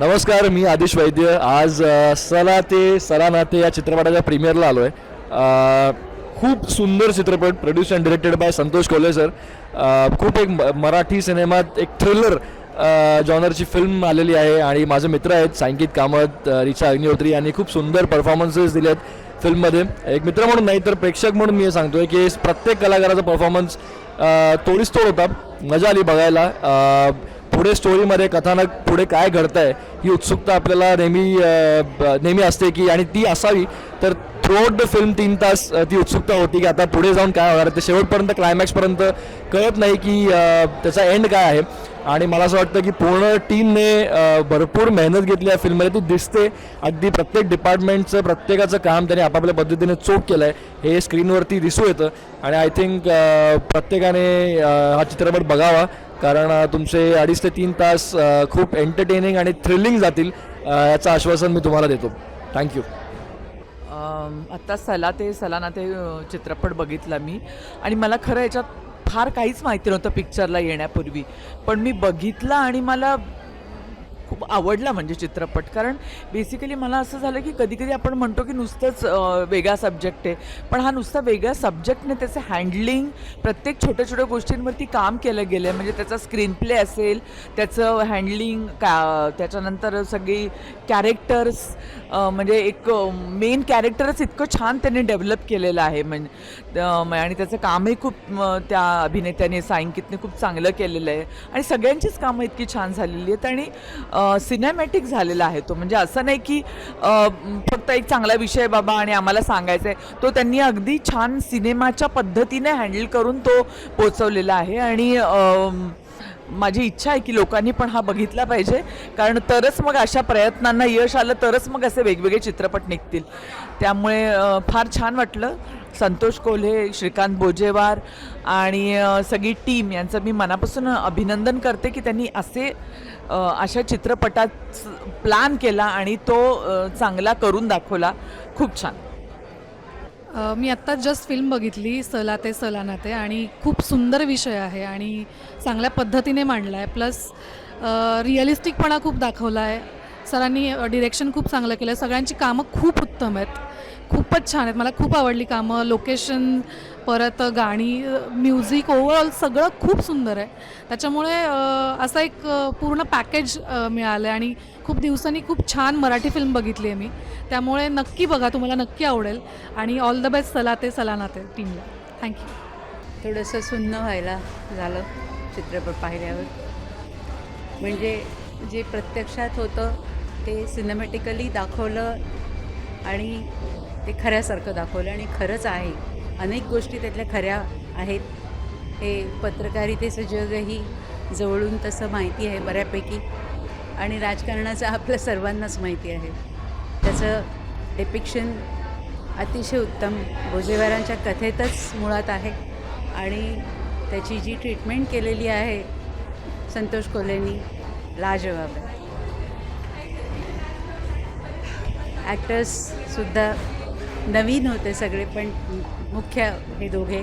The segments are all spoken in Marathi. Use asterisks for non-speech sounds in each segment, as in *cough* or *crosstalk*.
नमस्कार मी आदिश वैद्य. आज सला ते सला नाते या चित्रपटाच्या प्रीमियरला आलो आहे खूप सुंदर चित्रपट produce and directed by Santosh Kolhe sir खूप एक म- मराठी सिनेमात एक थ्रिलर जॉनरची फिल्म आलेली आहे आणि माझे मित्र आहेत सांकित कामत रिचा अग्निहोत्री यांनी खूप सुंदर परफॉर्मन्सेस दिले आहेत फिल्ममध्ये एक मित्र म्हणून नाही तर प्रेक्षक म्हणून मी हे सांगतोय की प्रत्येक कलाकाराचा परफॉर्मन्स तोडीस तोड होता. मजा आली बघायला. पुढे स्टोरीमध्ये कथानक पुढे काय घडतं आहे ही उत्सुकता आपल्याला नेहमी नेहमी असते की आणि ती असावी. तर थ्रूआउट द फिल्म तीन तास ती उत्सुकता होती की आता पुढे जाऊन काय होणार ते शेवटपर्यंत क्लायमॅक्सपर्यंत कळत नाही की त्याचा एंड काय आहे. आणि मला असं वाटतं की पूर्ण टीमने भरपूर मेहनत घेतली या फिल्ममध्ये ती दिसते. अगदी प्रत्येक डिपार्टमेंटचं प्रत्येकाचं काम त्यांनी आपापल्या पद्धतीने चोख केलं आहे हे स्क्रीनवरती दिसू येतं. आणि आय थिंक प्रत्येकाने हा चित्रपट बघावा. कारण तुमचे अडीच ते तीन तास खूप एंटरटेनिंग आणि थ्रिलिंग जातील याचं आश्वासन मी तुम्हाला देतो. थँक्यू आत्ता सला ते सलाना ते चित्रपट बघितला मी. आणि मला खरं याच्यात फार काहीच माहिती नव्हतं पिक्चरला येण्यापूर्वी. पण मी बघितला आणि मला खूप आवडला म्हणजे चित्रपट. कारण बेसिकली मला असं झालं की कधी कधी आपण म्हणतो की नुसतंच वेगळा सब्जेक्ट आहे. पण हा नुसता वेगळा सब्जेक्टने त्याचं हँडलिंग प्रत्येक छोट्या छोट्या गोष्टींवरती काम केलं गेलं आहे म्हणजे त्याचा स्क्रीन प्ले असेल त्याचं हँडलिंग का त्याच्यानंतर सगळी कॅरेक्टर्स म्हणजे एक मेन कॅरेक्टरच इतकं छान त्याने डेव्हलप केलेलं आहे. म्हणजे म- आणि त्याचं कामही खूप त्या अभिनेत्याने सायंकितने खूप चांगलं केलेलं आहे. आणि सगळ्यांचीच कामं इतकी छान झालेली आहेत आणि सिनेमॅटिक झालेला आहे तो. म्हणजे असं नाही की फक्त एक चांगला विषय बाबा आणि आम्हाला सांगायचा आहे. तो त्यांनी अगदी छान सिनेमाच्या पद्धतीने हँडल करून तो पोचवलेला आहे. आणि माझी इच्छा आहे की लोकांनी पण हा बघितला पाहिजे. कारण तरच मग अशा प्रयत्नांना यश आलं तरच मग असे वेगवेगळे चित्रपट निघतील. त्यामुळे फार छान वाटलं. संतोष कोल्हे श्रीकांत बोजेवार आणि सगळी टीम यांचं मी मनापासून अभिनंदन करते की त्यांनी असे अशा चित्रपटात प्लॅन केला आणि तो चांगला करून दाखवला. खूप छान. मी आत्ता जस्ट फिल्म बघितली सला ते सलाना ते आणि खूप सुंदर विषय आहे आणि चांगल्या पद्धतीने मांडला आहे प्लस रिअलिस्टिकपणा खूप दाखवला आहे सरांनी डिरेक्शन खूप चांगलं केलं आहे सगळ्यांची कामं खूप उत्तम आहेत. खूपच छान आहेत. मला खूप आवडली कामं. लोकेशन परत गाणी म्युझिक ओव्हरऑल सगळं खूप सुंदर आहे. त्याच्यामुळे असा एक पूर्ण पॅकेज मिळालं आहे आणि खूप दिवसांनी खूप छान मराठी फिल्म बघितली आहे मी. त्यामुळे नक्की बघा तुम्हाला नक्की आवडेल. आणि ऑल द बेस्ट सला ते टीमला थँक्यू थोडंसं सुन्न व्हायला झालं चित्रपट पाहिल्यावर. म्हणजे जे प्रत्यक्षात होतं ते सिनेमॅटिकली दाखवलं आणि ते खऱ्यासारखं दाखवलं आणि खरंच आहे. अनेक गोष्टी त्यातल्या खऱ्या आहेत. हे पत्रकारितेचं जगही जवळून तसं माहिती आहे बऱ्यापैकी. आणि राजकारणाचं आपल्या सर्वांनाच माहिती आहे. त्याचं डेपिक्शन अतिशय उत्तम भोजेवारांच्या कथेतच मुळात आहे. आणि त्याची जी ट्रीटमेंट केलेली आहे संतोष कोलेंनी लाजवाब आहे. ॲक्टर्ससुद्धा नवीन होते सगळे पण मुख्य हे दोघे.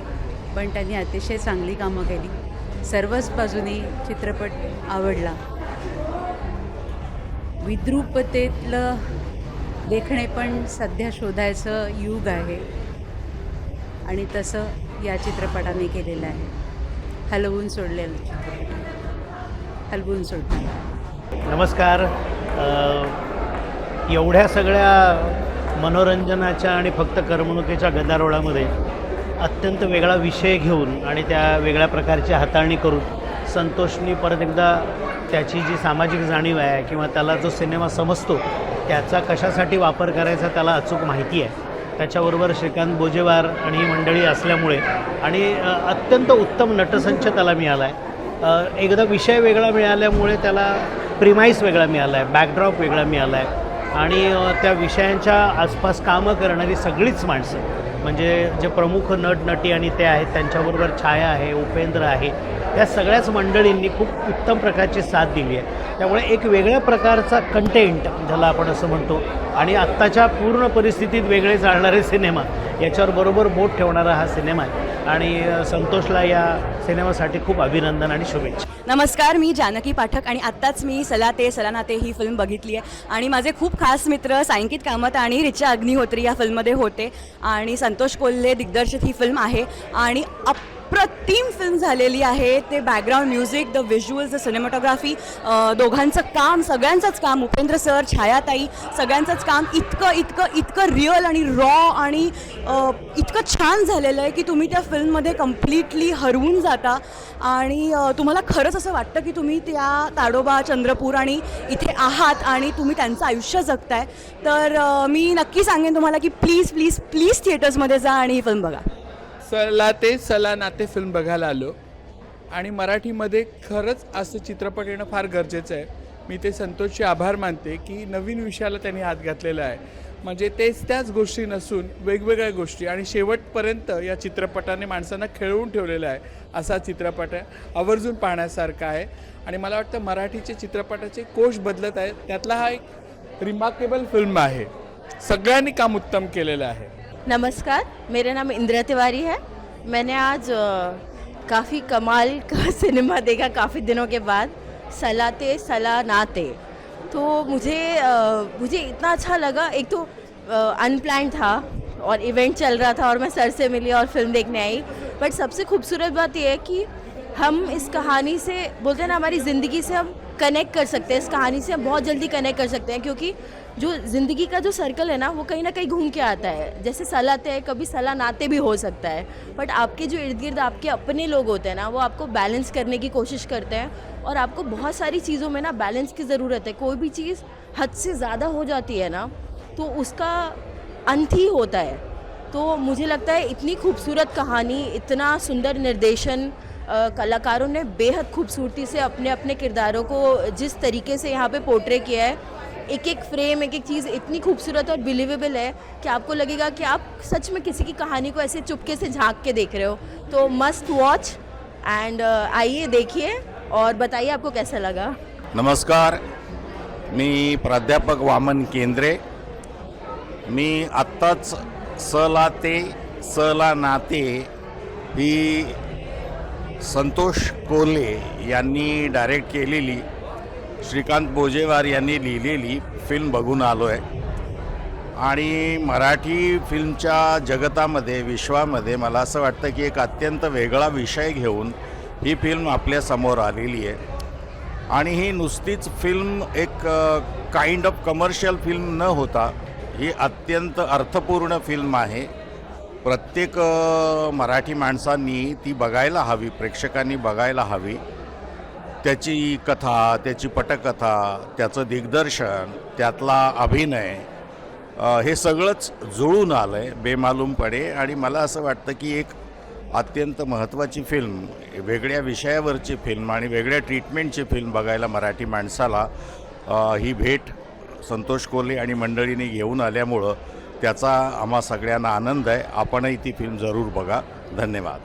पण त्यांनी अतिशय चांगली कामं केली. सर्वच बाजूनी चित्रपट आवडला. विद्रुपतेतलं देखणे पण सध्या शोधायचं युग आहे. आणि तसं या चित्रपटाने केलेलं आहे. हलवून सोडलेलं चित्रपट. हलवून सोडलं नमस्कार. एवढ्या सगळ्या मनोरंजनाच्या आणि फक्त करमणुकीच्या गदारोळामध्ये अत्यंत वेगळा विषय घेऊन आणि त्या वेगळ्या प्रकारची हाताळणी करून संतोषनी परत एकदा त्याची जी सामाजिक जाणीव आहे किंवा त्याला जो सिनेमा समजतो त्याचा कशासाठी वापर करायचा त्याला अचूक माहिती आहे. त्याच्याबरोबर श्रीकांत बोजेवार आणि ही मंडळी असल्यामुळे आणि अत्यंत उत्तम नटसंच त्याला मिळाला आहे एकदा विषय वेगळा मिळाल्यामुळे त्याला प्रिमाईस वेगळा मिळाला आहे बॅकड्रॉप वेगळा मिळाला आहे आणि त्या विषयांच्या आसपास कामं करणारी सगळीच माणसं. म्हणजे जे प्रमुख नट नटी आणि ते आहेत त्यांच्याबरोबर छाया आहे उपेंद्र आहे या सगळ्याच मंडळींनी खूप उत्तम प्रकारची साथ दिली आहे. त्यामुळे एक वेगळ्या प्रकारचा कंटेंट ज्याला आपण असं म्हणतो आणि आत्ताच्या पूर्ण परिस्थितीत वेगळे चालणारे सिनेमा याच्यावर बरोबर बोट ठेवणारा हा सिनेमा आहे. आणि संतोषला या सिनेमासाठी खूप अभिनंदन आणि शुभेच्छा. नमस्कार मी जानकी पाठक आणि आत्ताच मी सलाते सलानाते ही फिल्म बघितली आहे. आणि माझे खूप खास मित्र सायंकित कामत आणि रिचा अग्निहोत्री या फिल्ममध्ये होते. आणि संतोष कोल्हे दिग्दर्शित ही फिल्म आहे. आणि अप्रतिम फिल्म झालेली आहे. ते background music the visuals the cinematography दोघांचं काम सगळ्यांचंच काम. उपेंद्र सर छायाताई सगळ्यांचंच काम इतकं इतकं इतकं रिअल आणि रॉ आणि इतकं छान झालेलं आहे की तुम्ही त्या फिल्ममध्ये कम्प्लिटली हरवून जाता. आणि तुम्हाला खरंच असं वाटतं की तुम्ही त्या ताडोबा चंद्रपूर आणि इथे आहात आणि तुम्ही त्यांचं आयुष्य जगताय. तर मी नक्की सांगेन तुम्हाला की प्लीज प्लीज प्लीज थिएटर्समध्ये जा आणि ही फिल्म बघा. सला ते सला नाते फिल्म बघायला आलो. आणि मराठीमध्ये खरंच असं चित्रपट येणं फार गरजेचं आहे. मी ते संतोषचे आभार मानते की नवीन विषयाला त्यांनी हात घातलेला आहे. म्हणजे तेच त्याच गोष्टी नसून वेगवेगळ्या गोष्टी आणि शेवटपर्यंत या चित्रपटाने माणसांना खेळवून ठेवलेला आहे. असा चित्रपट आहे. आवर्जून पाहण्यासारखा आहे. आणि मला वाटतं मराठीचे चित्रपटाचे कोश बदलत आहेत. त्यातला हा एक रिमार्केबल फिल्म आहे. सगळ्यांनी काम उत्तम केलेलं आहे. नमस्कार, मेरा नाम इंदिरा तिवारी है। मैंने आज काफ़ी कमाल का *laughs* सिनेमा देखा काफ़ी दिनों के बाद, सलाते सला नाते तो मुझे मुझे इतना अच्छा लगा, एक तो अनप्लान था और इवेंट चल रहा था और मैं सर से मिली और फ़िल्म देखने आई। बट सबसे खूबसूरत बात यह है कि हम इस कहानी से, बोलते हैं ना, हमारी ज़िंदगी से हम कनेक्ट कर सकते हैं। इस कहानी से हम बहुत जल्दी कनेक्ट कर सकते हैं, क्योंकि जो ज़िंदगी का जो सर्कल है ना, वो कहीं ना कहीं घूम के आता है। जैसे सलाते हैं, कभी सलाह नाते भी हो सकता है। बट आपके जो इर्द गिर्द आपके अपने लोग होते हैं ना, वो आपको बैलेंस करने की कोशिश करते हैं। और आपको बहुत सारी चीज़ों में ना बैलेंस की ज़रूरत है। कोई भी चीज़ हद से ज़्यादा हो जाती है ना तो उसका अंत ही होता है। तो मुझे लगता है इतनी खूबसूरत कहानी, इतना सुंदर निर्देशन कलाकारों ने बेहद खूबसूरती से अपने अपने किरदारों को जिस तरीके से यहाँ पे पोर्ट्रे किया है एक एक फ्रेम एक एक चीज़ इतनी खूबसूरत और बिलीवेबल है कि आपको लगेगा कि आप सच में किसी की कहानी को ऐसे चुपके से झाँक के देख रहे हो। तो मस्ट वॉच एंड आइए, देखिए और बताइए आपको कैसा लगा। नमस्कार। मी प्राध्यापक वामन केंद्रे। मी आत्ताच सला ते सला नाते ही संतोष कोल्हे यांनी डायरेक्ट केलेली श्रीकांत बोजेवार यांनी लिहिलेली फिल्म बघून आलो आहे आणि मराठी फिल्मच्या जगतामध्ये विश्वामध्ये मला असं वाटतं की एक अत्यंत वेगळा विषय घेऊन ही फिल्म आपल्यासमोर आलेली आहे. आणि ही नुसतीच फिल्म एक काइंड ऑफ कमर्शियल फिल्म न होता ही अत्यंत अर्थपूर्ण फिल्म आहे. प्रत्येक मराठी माणसांनी ती बघायला हवी प्रेक्षकांनी बघायला हवी. त्याची कथा त्याची पटकथा त्याचं दिग्दर्शन त्यातला अभिनय हे सगळंच जुळून आलं आहे बेमालूमपणे. आणि मला असं वाटतं की एक अत्यंत महत्त्वाची फिल्म वेगळ्या विषयावरची फिल्म आणि वेगळ्या ट्रीटमेंटची फिल्म बघायला मराठी माणसाला ही भेट संतोष कोल्हे आणि मंडळीने घेऊन आल्यामुळं त्याचा आम्हा सगळ्यांना आनंद आहे. आपणही ती फिल्म जरूर बघा. धन्यवाद.